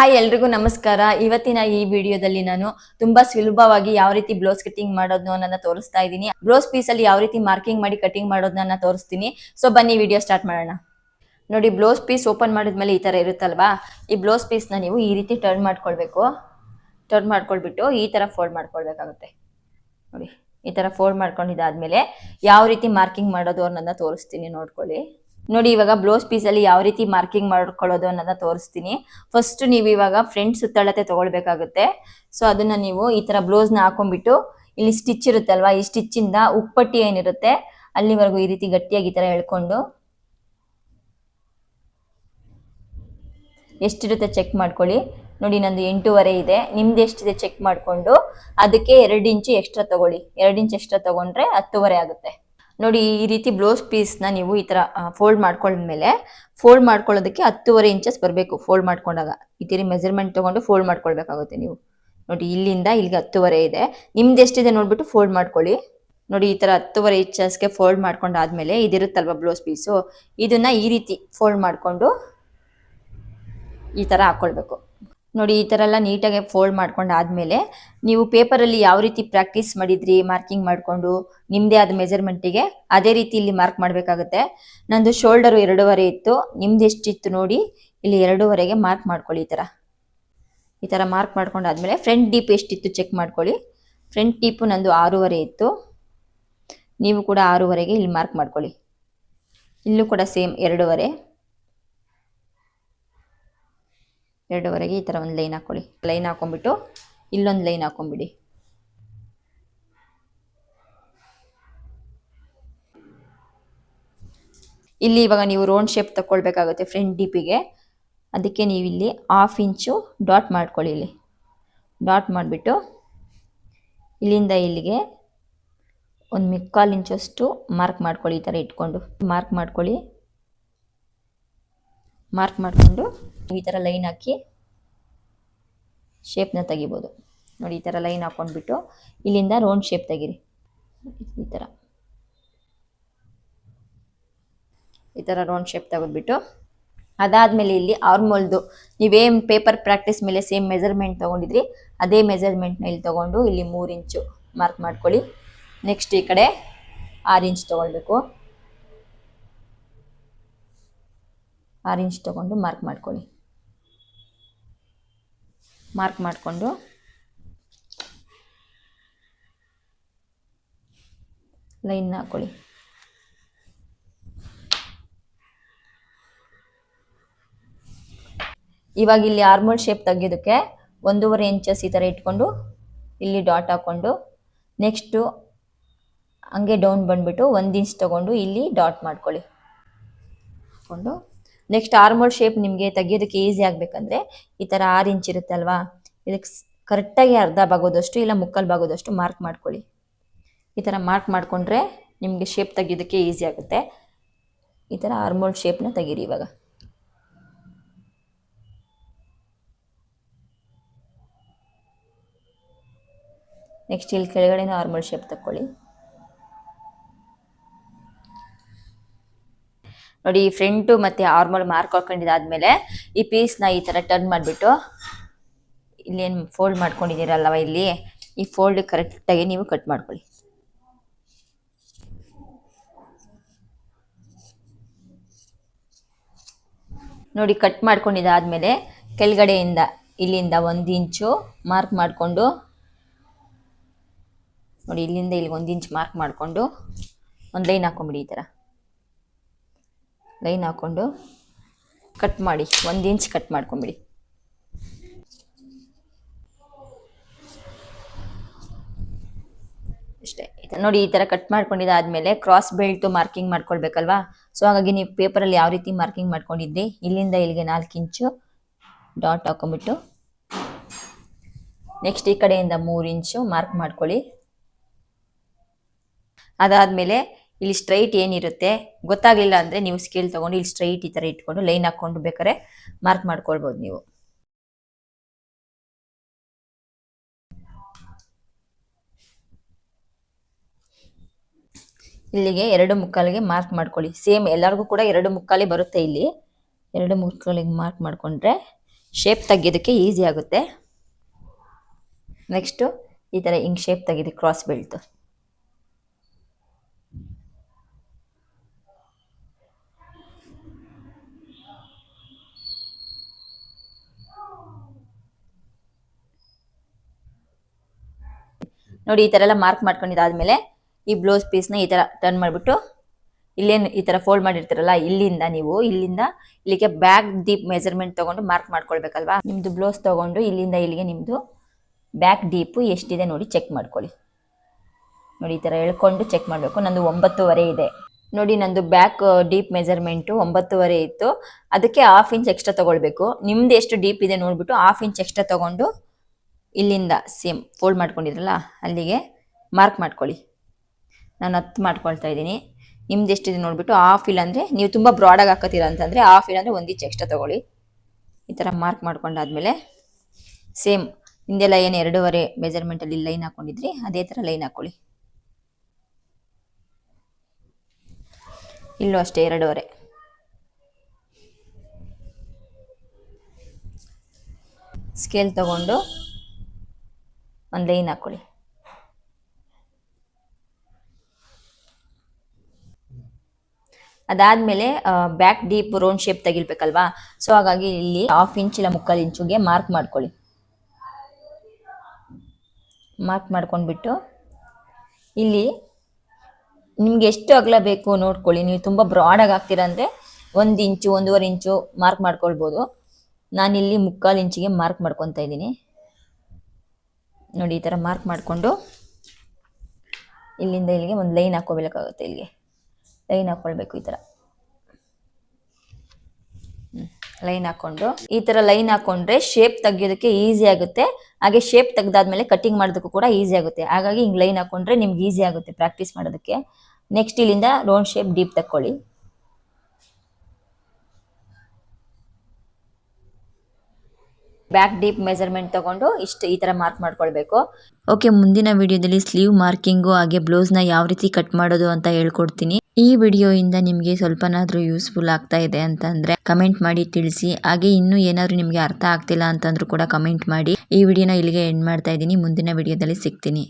Hi ಎಲ್ರಿಗೂ ನಮಸ್ಕಾರ. ಇವತ್ತಿನ ಈ ವಿಡಿಯೋದಲ್ಲಿ ನಾನು ತುಂಬಾ ಸುಲಭವಾಗಿ ಯಾವ ರೀತಿ ಬ್ಲೌಸ್ ಕಟಿಂಗ್ ಮಾಡೋದು ಅನ್ನೋದನ್ನ ತೋರಿಸ್ತಾ ಇದ್ದೀನಿ. ಬ್ಲೌಸ್ ಪೀಸ್ ಅಲ್ಲಿ ಯಾವ ರೀತಿ ಮಾರ್ಕಿಂಗ್ ಮಾಡಿ ಕಟಿಂಗ್ ಮಾಡೋದನ್ನ ತೋರಿಸ್ತೀನಿ. ಸೊ ಬನ್ನಿ ವಿಡಿಯೋ ಸ್ಟಾರ್ಟ್ ಮಾಡೋಣ. ನೋಡಿ, ಬ್ಲೌಸ್ ಪೀಸ್ ಓಪನ್ ಮಾಡಿದ್ಮೇಲೆ ಈ ತರ ಇರುತ್ತಲ್ವಾ? ಈ ಬ್ಲೌಸ್ ಪೀಸ್ನ ನೀವು ಈ ರೀತಿ ಟರ್ನ್ ಮಾಡ್ಕೊಳ್ಬೇಕು. ಟರ್ನ್ ಮಾಡ್ಕೊಳ್ಬಿಟ್ಟು ಈ ತರ ಫೋಲ್ಡ್ ಮಾಡ್ಕೊಳ್ಬೇಕಾಗುತ್ತೆ. ನೋಡಿ, ಈ ತರ ಫೋಲ್ಡ್ ಮಾಡ್ಕೊಂಡಿದ್ದಾದ್ಮೇಲೆ ಯಾವ ರೀತಿ ಮಾರ್ಕಿಂಗ್ ಮಾಡೋದು ಅನ್ನೋದನ್ನ ತೋರಿಸ್ತೀನಿ, ನೋಡ್ಕೊಳ್ಳಿ. ನೋಡಿ, ಇವಾಗ ಬ್ಲೌಸ್ ಪೀಸ್ ಅಲ್ಲಿ ಯಾವ ರೀತಿ ಮಾರ್ಕಿಂಗ್ ಮಾಡ್ಕೊಳ್ಳೋದು ಅನ್ನೋದನ್ನ ತೋರಿಸ್ತೀನಿ. ಫಸ್ಟ್ ನೀವು ಇವಾಗ ಫ್ರಂಟ್ ಸುತ್ತಳತೆ ತಗೊಳ್ಬೇಕಾಗುತ್ತೆ. ಸೊ ಅದನ್ನ ನೀವು ಈ ತರ ಬ್ಲೌಸ್ನ ಹಾಕೊಂಡ್ಬಿಟ್ಟು ಇಲ್ಲಿ ಸ್ಟಿಚ್ ಇರುತ್ತಲ್ವಾ? ಈ ಸ್ಟಿಚ್ ಇಂದ ಉಪ್ಪಟ್ಟಿ ಏನಿರುತ್ತೆ, ಅಲ್ಲಿವರೆಗೂ ಈ ರೀತಿ ಗಟ್ಟಿಯಾಗಿ ಈ ಥರ ಎಳ್ಕೊಂಡು ಎಷ್ಟಿರುತ್ತೆ ಚೆಕ್ ಮಾಡ್ಕೊಳ್ಳಿ. ನೋಡಿ, ನಂದು ಎಂಟೂವರೆ ಇದೆ. ನಿಮ್ದು ಎಷ್ಟಿದೆ ಚೆಕ್ ಮಾಡಿಕೊಂಡು, ಅದಕ್ಕೆ ಎರಡು ಇಂಚು ಎಕ್ಸ್ಟ್ರಾ ತಗೊಳ್ಳಿ. ಎರಡು ಇಂಚ್ ಎಕ್ಸ್ಟ್ರಾ ತಗೊಂಡ್ರೆ ಹತ್ತುವರೆ ಆಗುತ್ತೆ. ನೋಡಿ, ಈ ರೀತಿ ಬ್ಲೌಸ್ ಪೀಸ್ನ ನೀವು ಈ ಥರ ಫೋಲ್ಡ್ ಮಾಡ್ಕೊಂಡ್ಮೇಲೆ ಫೋಲ್ಡ್ ಮಾಡ್ಕೊಳ್ಳೋದಕ್ಕೆ ಹತ್ತುವರೆ ಇಂಚಸ್ ಬರಬೇಕು ಫೋಲ್ಡ್ ಮಾಡ್ಕೊಂಡಾಗ. ಈ ತೀರಿ ಮೆಜರ್ಮೆಂಟ್ ತಗೊಂಡು ಫೋಲ್ಡ್ ಮಾಡ್ಕೊಳ್ಬೇಕಾಗುತ್ತೆ ನೀವು. ನೋಡಿ, ಇಲ್ಲಿಂದ ಇಲ್ಲಿಗೆ ಹತ್ತುವರೆ ಇದೆ. ನಿಮ್ದು ಎಷ್ಟಿದೆ ನೋಡ್ಬಿಟ್ಟು ಫೋಲ್ಡ್ ಮಾಡ್ಕೊಳ್ಳಿ. ನೋಡಿ, ಈ ಥರ ಹತ್ತುವರೆ ಇಂಚಸ್ಗೆ ಫೋಲ್ಡ್ ಮಾಡ್ಕೊಂಡಾದ್ಮೇಲೆ ಇದಿರುತ್ತಲ್ವ ಬ್ಲೌಸ್ ಪೀಸು ಇದನ್ನ ಈ ರೀತಿ ಫೋಲ್ಡ್ ಮಾಡಿಕೊಂಡು ಈ ಥರ ಹಾಕ್ಕೊಳ್ಬೇಕು ನೋಡಿ, ಈ ಥರ ಎಲ್ಲ ನೀಟಾಗಿ ಫೋಲ್ಡ್ ಮಾಡ್ಕೊಂಡು ಆದಮೇಲೆ ನೀವು ಪೇಪರಲ್ಲಿ ಯಾವ ರೀತಿ ಪ್ರಾಕ್ಟೀಸ್ ಮಾಡಿದ್ರಿ, ಮಾರ್ಕಿಂಗ್ ಮಾಡಿಕೊಂಡು ನಿಮ್ಮದೇ ಆದ ಮೆಜರ್ಮೆಂಟಿಗೆ ಅದೇ ರೀತಿ ಇಲ್ಲಿ ಮಾರ್ಕ್ ಮಾಡಬೇಕಾಗುತ್ತೆ. ನಂದು ಶೋಲ್ಡರು ಎರಡೂವರೆ ಇತ್ತು, ನಿಮ್ದು ಎಷ್ಟಿತ್ತು ನೋಡಿ, ಇಲ್ಲಿ ಎರಡೂವರೆಗೆ ಮಾರ್ಕ್ ಮಾಡ್ಕೊಳ್ಳಿ ಈ ಥರ. ಈ ಥರ ಮಾರ್ಕ್ ಮಾಡ್ಕೊಂಡಾದ್ಮೇಲೆ ಫ್ರಂಟ್ ಡೀಪ್ ಎಷ್ಟಿತ್ತು ಚೆಕ್ ಮಾಡ್ಕೊಳ್ಳಿ. ಫ್ರಂಟ್ ಡೀಪು ನಂದು ಆರೂವರೆ ಇತ್ತು. ನೀವು ಕೂಡ ಆರೂವರೆಗೆ ಇಲ್ಲಿ ಮಾರ್ಕ್ ಮಾಡ್ಕೊಳ್ಳಿ. ಇಲ್ಲೂ ಕೂಡ ಸೇಮ್ ಎರಡೂವರೆ. ಎರಡೂವರೆಗೆ ಈ ಥರ ಒಂದು ಲೈನ್ ಹಾಕ್ಕೊಳ್ಳಿ. ಲೈನ್ ಹಾಕೊಂಡ್ಬಿಟ್ಟು ಇಲ್ಲೊಂದು ಲೈನ್ ಹಾಕೊಂಡ್ಬಿಡಿ. ಇಲ್ಲಿ ಇವಾಗ ನೀವು ರೌಂಡ್ ಶೇಪ್ ತಗೊಳ್ಬೇಕಾಗುತ್ತೆ ಫ್ರಂಟ್ ಡೀಪಿಗೆ ಅದಕ್ಕೆ ನೀವು ಇಲ್ಲಿ ಹಾಫ್ ಇಂಚು ಡಾಟ್ ಮಾಡ್ಕೊಳ್ಳಿ ಇಲ್ಲಿ. ಡಾಟ್ ಮಾಡಿಬಿಟ್ಟು ಇಲ್ಲಿಂದ ಇಲ್ಲಿಗೆ ಒಂದು ಮುಕ್ಕಾಲು ಇಂಚಷ್ಟು ಮಾರ್ಕ್ ಮಾಡ್ಕೊಳ್ಳಿ ಈ ಥರ ಇಟ್ಕೊಂಡು. ಮಾರ್ಕ್ ಮಾಡ್ಕೊಳ್ಳಿ. ಮಾರ್ಕ್ ಮಾಡಿಕೊಂಡು ಈ ಥರ ಲೈನ್ ಹಾಕಿ ಶೇಪ್ನ ತೆಗಿಬೋದು. ನೋಡಿ ಈ ಥರ ಲೈನ್ ಹಾಕ್ಕೊಂಡ್ಬಿಟ್ಟು ಇಲ್ಲಿಂದ ರೌಂಡ್ ಶೇಪ್ ತೆಗೀರಿ. ಈ ಥರ ಈ ಥರ ರೌಂಡ್ ಶೇಪ್ ತೆಗೆದ್ಬಿಟ್ಟು ಅದಾದಮೇಲೆ ಇಲ್ಲಿ ಆರ್ಮೋಲ್ದು ನೀವೇನು ಪೇಪರ್ ಪ್ರಾಕ್ಟೀಸ್ ಮೇಲೆ ಸೇಮ್ ಮೆಜರ್ಮೆಂಟ್ ತೊಗೊಂಡಿದ್ರಿ, ಅದೇ ಮೆಜರ್ಮೆಂಟ್ನ ಇಲ್ಲಿ ತೊಗೊಂಡು ಇಲ್ಲಿ ಮೂರು ಇಂಚು ಮಾರ್ಕ್ ಮಾಡ್ಕೊಳ್ಳಿ. ನೆಕ್ಸ್ಟ್ ಈ ಕಡೆ ಆರು ಇಂಚ್ ತೊಗೊಳ್ಬೇಕು. ಆರು ಇಂಚ್ ತೊಗೊಂಡು ಮಾರ್ಕ್ ಮಾಡ್ಕೊಳ್ಳಿ. ಮಾರ್ಕ್ ಮಾಡಿಕೊಂಡು. ಲೈನ್ ಹಾಕೊಳ್ಳಿ. ಇವಾಗ ಇಲ್ಲಿ ಆರ್ಮೋಲ್ ಶೇಪ್ ತೆಗೆಯೋದಕ್ಕೆ ಒಂದೂವರೆ ಇಂಚಸ್ ಈ ಥರ ಇಟ್ಕೊಂಡು ಇಲ್ಲಿ ಡಾಟ್ ಹಾಕ್ಕೊಂಡು ನೆಕ್ಸ್ಟು ಹಂಗೆ ಡೌನ್ ಬಂದುಬಿಟ್ಟು ಒಂದು ಇಂಚ್ ತೊಗೊಂಡು ಇಲ್ಲಿ ಡಾಟ್ ಮಾಡ್ಕೊಳ್ಳಿ. ಹಾಕ್ಕೊಂಡು ನೆಕ್ಸ್ಟ್ ಆರ್ಮೋಲ್ ಶೇಪ್ ನಿಮಗೆ ತೆಗಿಯೋದಕ್ಕೆ ಈಸಿ ಆಗಬೇಕಂದ್ರೆ ಈ ಥರ ಆರು ಇಂಚ್ ಇರುತ್ತಲ್ವಾ ಇದಕ್ಕೆ ಕರೆಕ್ಟಾಗಿ ಅರ್ಧ ಬಾಗೋದಷ್ಟು ಇಲ್ಲ ಮುಕ್ಕಲ್ ಬಾಗೋದಷ್ಟು ಮಾರ್ಕ್ ಮಾಡ್ಕೊಳ್ಳಿ. ಈ ಥರ ಮಾರ್ಕ್ ಮಾಡಿಕೊಂಡ್ರೆ ನಿಮಗೆ ಶೇಪ್ ತೆಗಿಯೋದಕ್ಕೆ ಈಸಿ ಆಗುತ್ತೆ. ಈ ಥರ ಆರ್ಮೋಲ್ ಶೇಪ್ನ ತೆಗೀರಿ ಇವಾಗ. ನೆಕ್ಸ್ಟ್ ಇಲ್ಲಿ ಕೆಳಗಡೆನೂ ಆರ್ಮೋಲ್ ಶೇಪ್ ತಗೊಳ್ಳಿ ನೋಡಿ ಈ ಫ್ರಂಟು ಮತ್ತು ಆರ್ಮಲ್ ಮಾರ್ಕ್ ಹಾಕೊಂಡಿದ್ದಾದ್ಮೇಲೆ ಈ ಪೀಸ್ನ ಈ ಥರ ಟರ್ನ್ ಮಾಡಿಬಿಟ್ಟು ಇಲ್ಲೇನು ಫೋಲ್ಡ್ ಮಾಡ್ಕೊಂಡಿದ್ದೀರಲ್ಲವ ಇಲ್ಲಿ? ಈ ಫೋಲ್ಡ್ ಕರೆಕ್ಟಾಗಿ ನೀವು ಕಟ್ ಮಾಡ್ಕೊಳ್ಳಿ. ನೋಡಿ ಕಟ್ ಮಾಡ್ಕೊಂಡಿದ್ದಾದ್ಮೇಲೆ ಕೆಳಗಡೆಯಿಂದ, ಇಲ್ಲಿಂದ ಒಂದು ಇಂಚು ಮಾರ್ಕ್ ಮಾಡಿಕೊಂಡು ನೋಡಿ, ಇಲ್ಲಿಂದ ಇಲ್ಲಿಗೆ ಒಂದು ಇಂಚು ಮಾರ್ಕ್ ಮಾಡಿಕೊಂಡು ಒಂದು ಲೈನ್ ಹಾಕೊಂಬಿಡಿ ಈ ಥರ ಲೈನ್ ಹಾಕ್ಕೊಂಡು ಕಟ್ ಮಾಡಿ, ಒಂದು ಇಂಚ್ ಕಟ್ ಮಾಡ್ಕೊಂಬಿಡಿ. ಅಷ್ಟೇ ನೋಡಿ, ಈ ಥರ ಕಟ್ ಮಾಡ್ಕೊಂಡಿದ್ದಾದಮೇಲೆ ಕ್ರಾಸ್ ಬೆಲ್ಟು ಮಾರ್ಕಿಂಗ್ ಮಾಡ್ಕೊಳ್ಬೇಕಲ್ವಾ? ಸೊ ಹಾಗಾಗಿ ನೀವು ಪೇಪರಲ್ಲಿ ಯಾವ ರೀತಿ ಮಾರ್ಕಿಂಗ್ ಮಾಡ್ಕೊಂಡಿದ್ರಿ, ಇಲ್ಲಿಂದ ಇಲ್ಲಿಗೆ ನಾಲ್ಕು ಇಂಚು ಡಾಟ್ ಹಾಕೊಂಬಿಟ್ಟು ನೆಕ್ಸ್ಟ್ ಈ ಕಡೆಯಿಂದ ಮೂರು ಇಂಚು ಮಾರ್ಕ್ ಮಾಡ್ಕೊಳ್ಳಿ. ಅದಾದಮೇಲೆ ಇಲ್ಲಿ ಸ್ಟ್ರೈಟ್ ಏನಿರುತ್ತೆ? ಗೊತ್ತಾಗಲಿಲ್ಲ ಅಂದರೆ ನೀವು ಸ್ಕೇಲ್ ತೊಗೊಂಡು ಇಲ್ಲಿ ಸ್ಟ್ರೈಟ್ ಈ ಥರ ಇಟ್ಕೊಂಡು ಲೈನ್ ಹಾಕ್ಕೊಂಡು ಬೇಕಾದ್ರೆ ಮಾರ್ಕ್ ಮಾಡ್ಕೊಳ್ಬೋದು ನೀವು. ಇಲ್ಲಿಗೆ ಎರಡು ಮುಕ್ಕಾಲಿಗೆ ಮಾರ್ಕ್ ಮಾಡ್ಕೊಳ್ಳಿ. ಸೇಮ್ ಎಲ್ಲರಿಗೂ ಕೂಡ ಎರಡು ಮುಕ್ಕಾಲಿ ಬರುತ್ತೆ ಇಲ್ಲಿ. ಎರಡು ಮುಕ್ಕಾಲಿಗೆ ಮಾರ್ಕ್ ಮಾಡಿಕೊಂಡ್ರೆ ಶೇಪ್ ತೆಗಿಯೋದಕ್ಕೆ ಈಸಿ ಆಗುತ್ತೆ. ನೆಕ್ಸ್ಟು ಈ ಥರ ಹಿಂಗೆ ಶೇಪ್ ತೆಗೀರಿ ಕ್ರಾಸ್ ಬೆಲ್ಟ್ ನೋಡಿ ಈ ಥರ ಎಲ್ಲ ಮಾರ್ಕ್ ಮಾಡ್ಕೊಂಡಿದ್ದಾದ್ಮೇಲೆ ಈ ಬ್ಲೌಸ್ ಪೀಸ್ನ ಈ ಥರ ಟರ್ನ್ ಮಾಡಿಬಿಟ್ಟು ಇಲ್ಲೇನು ಈ ಥರ ಫೋಲ್ಡ್ ಮಾಡಿರ್ತೀರಲ್ಲ, ಇಲ್ಲಿಂದ ನೀವು, ಇಲ್ಲಿಂದ ಇಲ್ಲಿಗೆ ಬ್ಯಾಕ್ ಡೀಪ್ ಮೆಜರ್ಮೆಂಟ್ ತಗೊಂಡು ಮಾರ್ಕ್ ಮಾಡ್ಕೊಳ್ಬೇಕಲ್ವಾ? ನಿಮ್ಮದು ಬ್ಲೌಸ್ ತಗೊಂಡು ಇಲ್ಲಿಂದ ಇಲ್ಲಿಗೆ ನಿಮ್ಮದು ಬ್ಯಾಕ್ ಡೀಪು ಎಷ್ಟಿದೆ ನೋಡಿ ಚೆಕ್ ಮಾಡ್ಕೊಳ್ಳಿ. ನೋಡಿ ಈ ಥರ ಎಳ್ಕೊಂಡು ಚೆಕ್ ಮಾಡಬೇಕು. ನಂದು ಒಂಬತ್ತುವರೆ ಇದೆ. ನೋಡಿ ನಂದು ಬ್ಯಾಕ್ ಡೀಪ್ ಮೆಜರ್ಮೆಂಟು ಒಂಬತ್ತುವರೆ ಇತ್ತು. ಅದಕ್ಕೆ ಹಾಫ್ ಇಂಚ್ ಎಕ್ಸ್ಟ್ರಾ ತಗೊಳ್ಬೇಕು. ನಿಮ್ದು ಎಷ್ಟು ಡೀಪ್ ಇದೆ ನೋಡ್ಬಿಟ್ಟು ಹಾಫ್ ಇಂಚ್ ಎಕ್ಸ್ಟ್ರಾ ತಗೊಂಡು ಇಲ್ಲಿಂದ ಸೇಮ್ ಫೋಲ್ಡ್ ಮಾಡ್ಕೊಂಡಿದ್ರಲ್ಲ, ಅಲ್ಲಿಗೆ ಮಾರ್ಕ್ ಮಾಡ್ಕೊಳ್ಳಿ. ನಾನು ಹತ್ತು ಮಾಡ್ಕೊಳ್ತಾ ಇದ್ದೀನಿ. ನಿಮ್ದು ಎಷ್ಟಿದೆ ನೋಡಿಬಿಟ್ಟು ಹಾಫ್ ಇಲ್ಲ ಅಂದರೆ ನೀವು ತುಂಬ ಬ್ರಾಡಾಗಿ ಹಾಕೋತೀರ ಅಂತಂದರೆ ಹಾಫ್ ಒಂದು ಇಂಚ್ ಎಕ್ಸ್ಟ್ರಾ ತಗೊಳ್ಳಿ. ಈ ಥರ ಮಾರ್ಕ್ ಮಾಡ್ಕೊಂಡಾದ್ಮೇಲೆ ಸೇಮ್ ಹಿಂದೆಲ್ಲ ಏನು ಎರಡೂವರೆ ಮೆಜರ್ಮೆಂಟಲ್ಲಿ ಲೈನ್ ಹಾಕೊಂಡಿದ್ರಿ, ಅದೇ ಥರ ಲೈನ್ ಹಾಕೊಳ್ಳಿ. ಇಲ್ಲೂ ಅಷ್ಟೇ ಎರಡೂವರೆ. ಸ್ಕೇಲ್ ತಗೊಂಡು ಒಂದು ಲೈನ್ ಹಾಕೊಳ್ಳಿ. ಅದಾದ್ಮೇಲೆ ಬ್ಯಾಕ್ ಡೀಪ್ ರೌಂಡ್ ಶೇಪ್ ತೆಗಿಲ್ಬೇಕಲ್ವಾ ಸೊ ಹಾಗಾಗಿ ಇಲ್ಲಿ ಹಾಫ್ ಇಂಚ್ ಇಲ್ಲ ಮುಕ್ಕಾಲು ಇಂಚುಗೆ ಮಾರ್ಕ್ ಮಾಡ್ಕೊಳ್ಳಿ. ಮಾರ್ಕ್ ಮಾಡ್ಕೊಂಡ್ಬಿಟ್ಟು, ಇಲ್ಲಿ ನಿಮ್ಗೆ ಎಷ್ಟು ಅಗಲ ಬೇಕು ನೋಡ್ಕೊಳ್ಳಿ. ನೀವು ತುಂಬ ಬ್ರಾಡಾಗಿ ಹಾಕ್ತೀರಾ ಅಂದರೆ ಒಂದು ಇಂಚು ಒಂದೂವರೆ ಇಂಚು ಮಾರ್ಕ್ ಮಾಡ್ಕೊಳ್ಬೋದು. ನಾನಿಲ್ಲಿ ಮುಕ್ಕಾಲು ಇಂಚಿಗೆ ಮಾರ್ಕ್ ಮಾಡ್ಕೊತಾ ಇದ್ದೀನಿ. ನೋಡಿ, ಈ ಥರ ಮಾರ್ಕ್ ಮಾಡಿಕೊಂಡು ಇಲ್ಲಿಂದ ಇಲ್ಲಿಗೆ ಒಂದು ಲೈನ್ ಹಾಕ್ಕೋಬೇಕಾಗುತ್ತೆ ಇಲ್ಲಿಗೆ. ಲೈನ್ ಹಾಕ್ಕೊಳ್ಬೇಕು ಈ ಥರ ಲೈನ್ ಹಾಕ್ಕೊಂಡು. ಈ ಥರ ಲೈನ್ ಹಾಕ್ಕೊಂಡ್ರೆ ಶೇಪ್ ತೆಗಿಯೋದಕ್ಕೆ ಈಸಿ ಆಗುತ್ತೆ. ಹಾಗೆ ಶೇಪ್ ತೆಗ್ದಾದ್ಮೇಲೆ ಕಟಿಂಗ್ ಮಾಡೋದಕ್ಕೂ ಕೂಡ ಈಸಿ ಆಗುತ್ತೆ. ಹಾಗಾಗಿ ಹಿಂಗೆ ಲೈನ್ ಹಾಕ್ಕೊಂಡ್ರೆ ನಿಮ್ಗೆ ಈಸಿ ಆಗುತ್ತೆ ಪ್ರಾಕ್ಟೀಸ್ ಮಾಡೋದಕ್ಕೆ. ನೆಕ್ಸ್ಟ್ ಇಲ್ಲಿಂದ ರೌಂಡ್ ಶೇಪ್ ಡೀಪ್ ತಕ್ಕೊಳ್ಳಿ. ಬ್ಯಾಕ್ ಡೀಪ್ ಮೆಜರ್ಮೆಂಟ್ ತಗೊಂಡು ಇಷ್ಟು ಈ ಥರ ಮಾರ್ಕ್ ಮಾಡ್ಕೊಳ್ಬೇಕು. ಓಕೆ ಮುಂದಿನ ವಿಡಿಯೋದಲ್ಲಿ ಸ್ಲೀವ್ ಮಾರ್ಕಿಂಗು ಹಾಗೆ ಬ್ಲೌಸ್ನ ಯಾವ ರೀತಿ ಕಟ್ ಮಾಡೋದು ಅಂತ ಹೇಳ್ಕೊಡ್ತೀನಿ. ಈ ವಿಡಿಯೋಯಿಂದ ನಿಮಗೆ ಸ್ವಲ್ಪನಾದರೂ ಯೂಸ್ಫುಲ್ ಆಗ್ತಾ ಇದೆ ಅಂತಂದ್ರೆ ಕಮೆಂಟ್ ಮಾಡಿ ತಿಳಿಸಿ. ಹಾಗೆ ಇನ್ನೂ ಏನಾದರೂ ನಿಮಗೆ ಅರ್ಥ ಆಗ್ತಿಲ್ಲ ಅಂತಂದ್ರೂ ಕೂಡ ಕಮೆಂಟ್ ಮಾಡಿ. ಈ ವಿಡಿಯೋನ ಇಲ್ಲಿಗೆ ಎಂಡ್ ಮಾಡ್ತಾ ಇದ್ದೀನಿ. ಮುಂದಿನ ವಿಡಿಯೋದಲ್ಲಿ ಸಿಗ್ತೀನಿ.